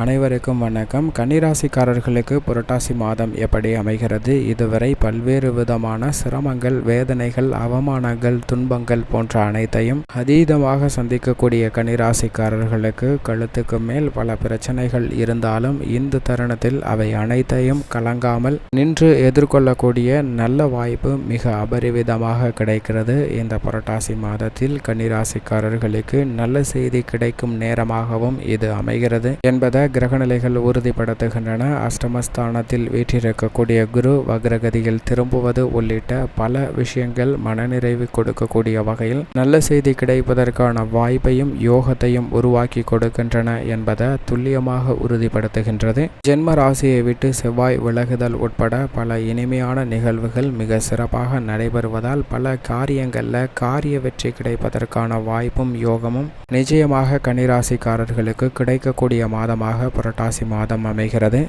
அனைவருக்கும் வணக்கம். கன்னிராசிக்காரர்களுக்கு புரட்டாசி மாதம் எப்படி அமைகிறது? இதுவரை பல்வேறு விதமான சிரமங்கள் வேதனைகள் அவமானங்கள் துன்பங்கள் போன்ற அனைத்தையும் அதீதமாக சந்திக்கக்கூடிய கன்னிராசிக்காரர்களுக்கு கழுத்துக்கு மேல் பல பிரச்சனைகள் இருந்தாலும் இந்த தருணத்தில் அவை அனைத்தையும் கலங்காமல் நின்று எதிர்கொள்ளக்கூடிய நல்ல வாய்ப்பு மிக அபரிவிதமாக கிடைக்கிறது. இந்த புரட்டாசி மாதத்தில் கன்னிராசிக்காரர்களுக்கு நல்ல செய்தி கிடைக்கும் நேரமாகவும் இது அமைகிறது என்பதை கிரகநிலைகள் உறுதிப்படுத்துகின்றன. அஷ்டமஸ்தானத்தில் வீற்றிருக்கக்கூடிய குரு வக்ரகதியில் திரும்புவது உள்ளிட்ட பல விஷயங்கள் மனநிறைவு கொடுக்கக்கூடிய வகையில் நல்ல செய்தி கிடைப்பதற்கான வாய்ப்பையும் யோகத்தையும் உருவாக்கி கொடுக்கின்றன என்பதை துல்லியமாக உறுதிப்படுத்துகின்றது. ஜென்ம ராசியை விட்டு செவ்வாய் விலகுதல் உட்பட பல இனிமையான நிகழ்வுகள் மிக சிறப்பாக நடைபெறுவதால் பல காரியங்களில் காரிய வெற்றி கிடைப்பதற்கான வாய்ப்பும் யோகமும் நிச்சயமாக கன்னிராசிக்காரர்களுக்கு கிடைக்கக்கூடிய மாதமாக புரட்டாசி மாதம் அமைகிறது.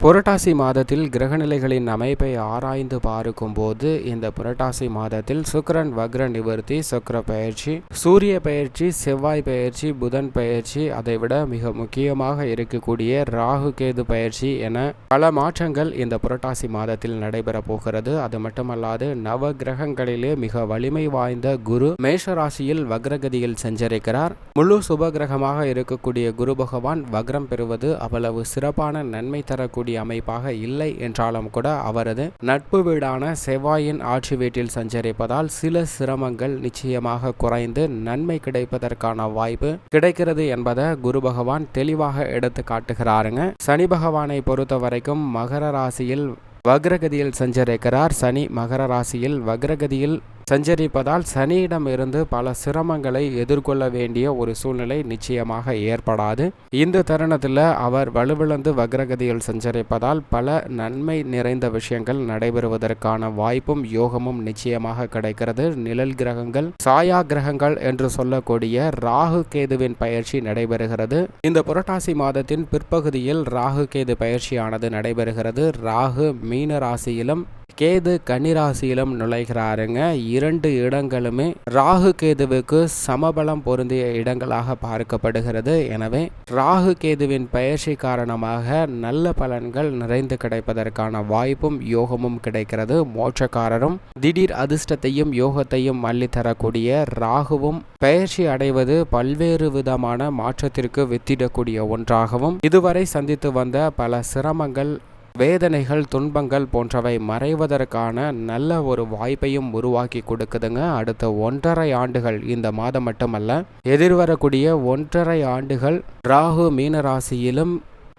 புரட்டாசி மாதத்தில் கிரகநிலைகளின் அமைப்பை ஆராய்ந்து பார்க்கும்போது இந்த புரட்டாசி மாதத்தில் சுக்கிரன் வக்ர நிவர்த்தி சுக்கிர பயிற்சி சூரிய பயிற்சி செவ்வாய் பயிற்சி புதன் பயிற்சி அதைவிட மிக முக்கியமாக இருக்கக்கூடிய ராகு கேது பயிற்சி என பல மாற்றங்கள் இந்த புரட்டாசி மாதத்தில் நடைபெற போகிறது. அது மட்டுமல்லாது நவ கிரகங்களிலே மிக வலிமை வாய்ந்த குரு மேஷராசியில் வக்ரகதியில் சஞ்சரிக்கிறார். முழு சுப கிரகமாக இருக்கக்கூடிய குரு பகவான் வக்ரம் பெறுவது அவ்வளவு சிறப்பான நன்மை தரக்கூடிய அமைப்பாக இல்லை என்றாலும் கூட அவரது நட்பு வீடான செவ்வாயின் ஆட்சி வீட்டில் சஞ்சரிப்பதால் சில சிரமங்கள் நிச்சயமாக குறைந்து நன்மை கிடைப்பதற்கான வாய்ப்பு கிடைக்கிறது என்பதை குரு பகவான் தெளிவாக எடுத்து காட்டுகிறாருங்க. சனி பகவானை பொறுத்த வரைக்கும் மகர ராசியில் வக்ரகதியில் சஞ்சரிக்கிறார். சனி மகர ராசியில் வக்ரகதியில் சஞ்சரிப்பதால் சனியிடமிருந்து பல சிரமங்களை எதிர்கொள்ள வேண்டிய ஒரு சூழ்நிலை நிச்சயமாக ஏற்படாது. இந்த தருணத்தில் அவர் வலுவிழந்து வக்ரகதியில் சஞ்சரிப்பதால் பல நன்மை நிறைந்த விஷயங்கள் நடைபெறுவதற்கான வாய்ப்பும் யோகமும் நிச்சயமாக கிடைக்கிறது. நிழல் கிரகங்கள் சாயா கிரகங்கள் என்று சொல்லக்கூடிய ராகு கேதுவின் பயிற்சி நடைபெறுகிறது. இந்த புரட்டாசி மாதத்தின் பிற்பகுதியில் ராகு கேது பயிற்சியானது நடைபெறுகிறது. ராகு மீன ராசியிலும் கேது கன்னிராசியிலும் நுழைகிறாருங்க. இரண்டு இடங்களுமே ராகு கேதுவுக்கு சமபலம் பொருந்திய இடங்களாக பார்க்கப்படுகிறது. எனவே ராகு கேதுவின் பயிற்சி காரணமாக நல்ல பலன்கள் நிறைந்து கிடைப்பதற்கான வாய்ப்பும் யோகமும் கிடைக்கிறது. மோட்சக்காரரும் திடீர் அதிர்ஷ்டத்தையும் யோகத்தையும் அள்ளி தரக்கூடிய ராகுவும் பயிற்சி அடைவது பல்வேறு விதமான மாற்றத்திற்கு வித்திடக்கூடிய ஒன்றாகவும் இதுவரை சந்தித்து வந்த பல சிரமங்கள் வேதனைகள் துன்பங்கள் போன்றவை மறைவதற்கான நல்ல ஒரு வாய்ப்பையும் உருவாக்கி கொடுக்குதுங்க. அடுத்த ஒன்றரை ஆண்டுகள் இந்த மாதம் மட்டுமல்ல எதிர்வரக்கூடிய ஒன்றரை ஆண்டுகள் ராகு மீனராசியிலும்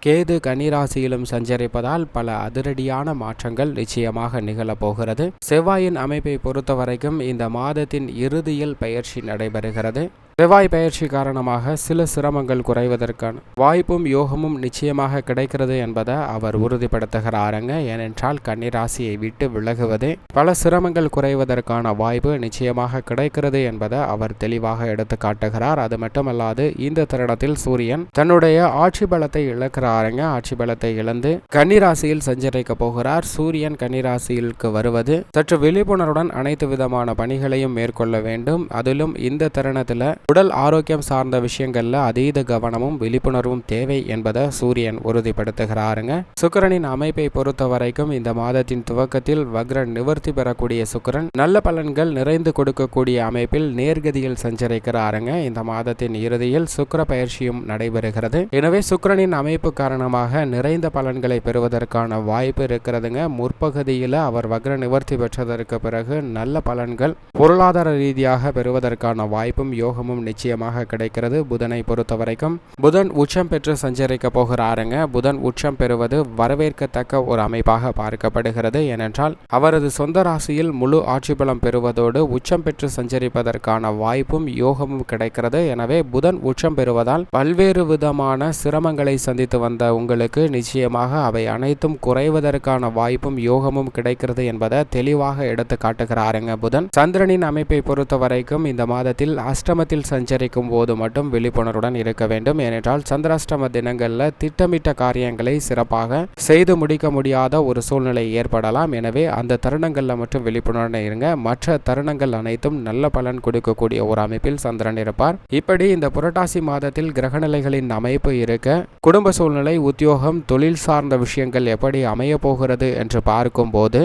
கேது கன்னிராசியிலும் சஞ்சரிப்பதால் பல அதிரடியான மாற்றங்கள் நிச்சயமாக நிகழப்போகிறது செவ்வாயின் அமைப்பை பொறுத்த வரைக்கும் இந்த மாதத்தின் இறுதியில் பயிற்சி நடைபெறுகிறது. செவ்வாய் பயிற்சி காரணமாக சில சிரமங்கள் குறைவதற்கான வாய்ப்பும் யோகமும் நிச்சயமாக கிடைக்கிறது என்பதை அவர் உறுதிப்படுத்துகிறாருங்க ஏனென்றால் கன்னிராசியை விட்டு விலகுவதே பல சிரமங்கள் குறைவதற்கான வாய்ப்பு நிச்சயமாக கிடைக்கிறது என்பதை அவர் தெளிவாக எடுத்து காட்டுகிறார். அது மட்டுமல்லாது இந்த தருணத்தில் சூரியன் தன்னுடைய ஆட்சி பலத்தை இழக்கிறாருங்க ஆட்சி பலத்தை இழந்து கன்னிராசியில் சஞ்சரிக்க போகிறார். சூரியன் கன்னிராசியிலுக்கு வருவது சற்று விழிப்புணர்வுடன் அனைத்து விதமான பணிகளையும் மேற்கொள்ள வேண்டும். அதிலும் இந்த தருணத்தில் உடல் ஆரோக்கியம் சார்ந்த விஷயங்கள்ல அதீத கவனமும் விழிப்புணர்வும் தேவை என்பதை சூரியன் உறுதிப்படுத்துகிறாருங்க. சுக்கிரனின் அமைப்பை பொறுத்த வரைக்கும் இந்த மாதத்தின் துவக்கத்தில் வக்ர நிவர்த்தி பெறக்கூடிய சுக்கிரன் நல்ல பலன்கள் நிறைந்து கொடுக்கக்கூடிய அமைப்பில் நேர்கதியில் சஞ்சரிக்கிறாருங்க. இந்த மாதத்தின் இறுதியில் சுக்கிர பயிற்சியும் நடைபெறுகிறது. எனவே சுக்கிரனின் அமைப்பு காரணமாக நிறைந்த பலன்களை பெறுவதற்கான வாய்ப்பு இருக்கிறதுங்க. முற்பகுதியில் அவர் வக்ர நிவர்த்தி பெற்றதற்கு பிறகு நல்ல பலன்கள் பொருளாதார ரீதியாக பெறுவதற்கான வாய்ப்பும் யோகமும் நிச்சயமாக கிடைக்கிறது புதனை பொறுத்த வரைக்கும் புதன் உச்சம் பெற்று சஞ்சரிக்க போகிறாருங்க. புதன் உச்சம் பெறுவது வரவேற்கத்தக்க ஒரு அமைப்பாக பார்க்கப்படுகிறது. ஏனென்றால் அவரது சொந்த ராசியில் முழு ஆட்சி பலம் பெறுவதோடு உச்சம் பெற்று சஞ்சரிப்பதற்கான வாய்ப்பும் யோகமும் கிடைக்கிறது. எனவே புதன் உச்சம் பெறுவதால் பல்வேறு விதமான சிரமங்களை சந்தித்து வந்த உங்களுக்கு நிச்சயமாக அவை அனைத்தும் குறைவதற்கான வாய்ப்பும் யோகமும் கிடைக்கிறது என்பதை தெளிவாக எடுத்து காட்டுகிறாருங்க புதன். சந்திரனின் அமைப்பை பொறுத்த வரைக்கும் இந்த மாதத்தில் அஷ்டமத்தில் சஞ்சரிக்கும் போது மட்டும் விழிப்புணர்வுடன் இருக்க வேண்டும். ஏனென்றால் சந்திராஷ்டம தினங்களில் திட்டமிட்ட காரியங்களை சிறப்பாக செய்து முடிக்க முடியாத ஒரு சூழ்நிலை ஏற்படலாம். எனவே அந்த தருணங்களில் மட்டும் விழிப்புணர்வுடன் இருங்க. மற்ற தருணங்கள் அனைத்தும் நல்ல பலன் கொடுக்கக்கூடிய ஒரு அமைப்பில் சந்திரன் இருப்பார். இப்படி இந்த புரட்டாசி மாதத்தில் கிரகநிலைகளின் அமைப்பு இருக்க குடும்ப சூழ்நிலை உத்தியோகம் தொழில் சார்ந்த விஷயங்கள் எப்படி அமைய போகிறது என்று பார்க்கும்போது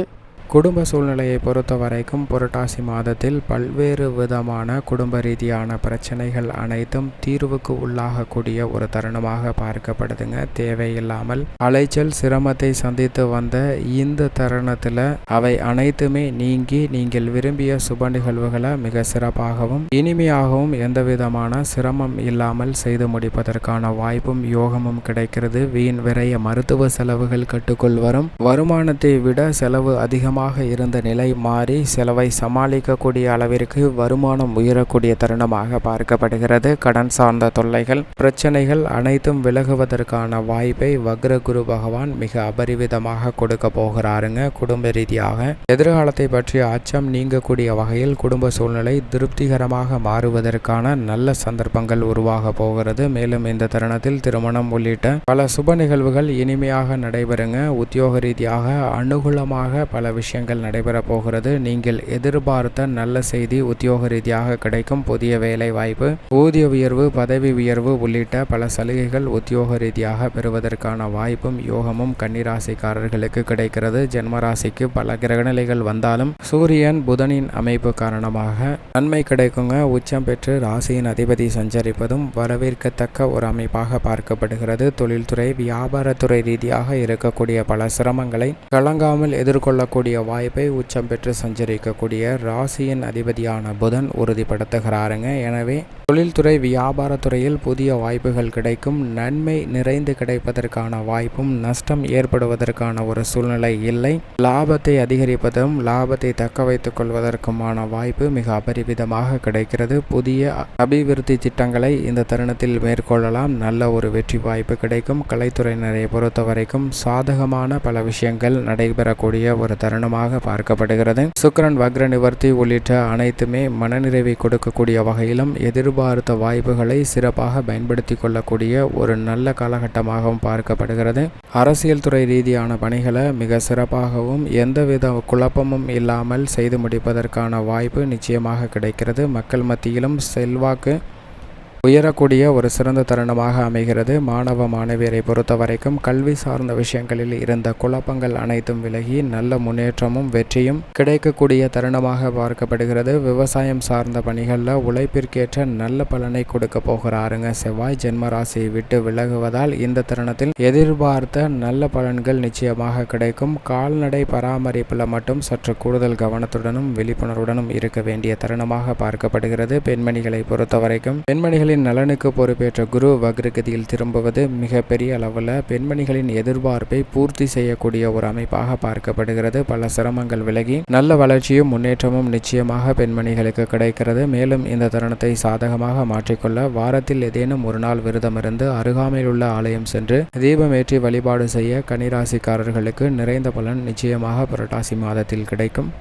குடும்ப சூழ்நிலையை பொறுத்த வரைக்கும் புரட்டாசி மாதத்தில் பல்வேறு விதமான குடும்ப ரீதியான பிரச்சனைகள் அனைத்தும் தீர்வுக்கு உள்ளாகக்கூடிய ஒரு தருணமாக பார்க்கப்படுதுங்க. தேவையில்லாமல் அலைச்சல் சிரமத்தை சந்தித்து வந்த இந்த தருணத்தில் அவை அனைத்துமே நீங்கி நீங்கள் விரும்பிய சுப நிகழ்வுகளை மிக சிறப்பாகவும் இனிமையாகவும் எந்த விதமான சிரமம் இல்லாமல் செய்து முடிப்பதற்கான வாய்ப்பும் யோகமும் கிடைக்கிறது. வீண் விரைய மருத்துவ செலவுகள் கட்டுக்குள் வரும். வருமானத்தை விட செலவு அதிகம் அதிகமாக இருந்த நிலை மாறி செலவை சமாளிக்கக்கூடிய அளவிற்கு வருமானம் உயரக்கூடிய தருணமாக பார்க்கப்படுகிறது. கடன் சார்ந்த தொல்லைகள் பிரச்சனைகள் அனைத்தும் விலகுவதற்கான வாய்ப்பை வக்ர குரு பகவான் மிக அபரிவிதமாக கொடுக்க போகிறாருங்க. குடும்ப ரீதியாக எதிர்காலத்தை பற்றிய அச்சம் நீங்கக்கூடிய வகையில் குடும்ப சூழ்நிலை திருப்திகரமாக மாறுவதற்கான நல்ல சந்தர்ப்பங்கள் உருவாக போகிறது. மேலும் இந்த தருணத்தில் திருமணம் உள்ளிட்ட பல சுப நிகழ்வுகள் இனிமையாக நடைபெறுங்க. உத்தியோக ரீதியாக அனுகூலமாக பல விஷயங்கள் நடைபெற போகிறது. நீங்கள் எதிர்பார்த்த நல்ல செய்தி உத்தியோக ரீதியாக கிடைக்கும் புதிய வேலை வாய்ப்பு. ஊதிய உயர்வு பதவி உயர்வு உள்ளிட்ட பல சலுகைகள் உத்தியோக ரீதியாக பெறுவதற்கான வாய்ப்பும் யோகமும் கன்னிராசிக்காரர்களுக்கு கிடைக்கிறது. ஜென்மராசிக்கு பல கிரகநிலைகள் வந்தாலும் சூரியன் புதனின் அமைப்பு காரணமாக நன்மை கிடைக்குங்க. உச்சம் பெற்று ராசியின் அதிபதி சஞ்சரிப்பதும் வரவேற்கத்தக்க ஒரு அமைப்பாக பார்க்கப்படுகிறது. தொழில்துறை வியாபாரத்துறை ரீதியாக இருக்கக்கூடிய பல சிரமங்களை கலங்காமல் எதிர்கொள்ளக்கூடிய வாய்ப்பை உச்சம் பெற்று சஞ்சரிக்கக்கூடிய ராசியின் அதிபதியான புதன் உறுதிப்படுத்துகிறாருங்க. எனவே தொழில்துறை வியாபாரத்துறையில் புதிய வாய்ப்புகள் கிடைக்கும். நன்மை நிறைந்து கிடைப்பதற்கான வாய்ப்பும் நஷ்டம் ஏற்படுவதற்கான ஒரு சூழ்நிலை இல்லை. லாபத்தை அதிகரிப்பதும் லாபத்தை தக்க வைத்துக் கொள்வதற்குமான வாய்ப்பு மிக அபரிவிதமாக கிடைக்கிறது. புதிய அபிவிருத்தி திட்டங்களை இந்த தருணத்தில் மேற்கொள்ளலாம். நல்ல ஒரு வெற்றி வாய்ப்பு கிடைக்கும். கலைத்துறையினரை பொறுத்த வரைக்கும் சாதகமான பல விஷயங்கள் நடைபெறக்கூடிய ஒரு தருணம். காரணமாக பார்க்கப்படுகிறது. சுக்கரன் வக்ர நிவர்த்தி உள்ளிட்ட அனைத்துமே மனநிறைவை கொடுக்கக்கூடிய வகையிலும் எதிர்பார்த்த வாய்ப்புகளை சிறப்பாக பயன்படுத்தி கொள்ளக்கூடிய ஒரு நல்ல காலகட்டமாகவும் பார்க்கப்படுகிறது. அரசியல் துறை ரீதியான பணிகளை மிக சிறப்பாகவும் எந்தவித குழப்பமும் இல்லாமல் செய்து முடிப்பதற்கான வாய்ப்பு நிச்சயமாக கிடைக்கிறது. மக்கள் மத்தியிலும் செல்வாக்கு உயரக்கூடிய ஒரு சிறந்த தருணமாக அமைகிறது. மாணவ மாணவியரை பொறுத்த வரைக்கும் கல்வி சார்ந்த விஷயங்களில் இருந்த குழப்பங்கள் அனைத்தும் விலகி நல்ல முன்னேற்றமும் வெற்றியும் கிடைக்கக்கூடிய தருணமாக பார்க்கப்படுகிறது. விவசாயம் சார்ந்த பணிகளில் உழைப்பிற்கேற்ற நல்ல பலனை கொடுக்க போகிறாருங்க. செவ்வாய் ஜென்ம ராசியை விட்டு விலகுவதால் இந்த தருணத்தில் எதிர்பார்த்த நல்ல பலன்கள் நிச்சயமாக கிடைக்கும். கால்நடை பராமரிப்பில் மட்டும் சற்று கூடுதல் கவனத்துடனும் விழிப்புணர்வுடனும் இருக்க வேண்டிய தருணமாக பார்க்கப்படுகிறது. பெண்மணிகளை பொறுத்த வரைக்கும் பெண்மணிகளின் பெண்களின் நலனுக்கு பொறுப்பேற்ற குரு வக்ரகதியில் திரும்புவது மிகப்பெரிய அளவில் பெண்மணிகளின் எதிர்பார்ப்பை பூர்த்தி செய்யக்கூடிய ஒரு அமைப்பாக பார்க்கப்படுகிறது. பல சிரமங்கள் விலகி நல்ல வளர்ச்சியும் முன்னேற்றமும் நிச்சயமாக பெண்மணிகளுக்கு கிடைக்கிறது. மேலும் இந்த தருணத்தை சாதகமாக மாற்றிக்கொள்ள வாரத்தில் ஏதேனும் ஒரு நாள் விரதமிருந்து அருகாமையில் உள்ள ஆலயம் சென்று தீபமேற்றி வழிபாடு செய்ய கனிராசிக்காரர்களுக்கு நிறைந்த பலன் நிச்சயமாக புரட்டாசி மாதத்தில் கிடைக்கும்.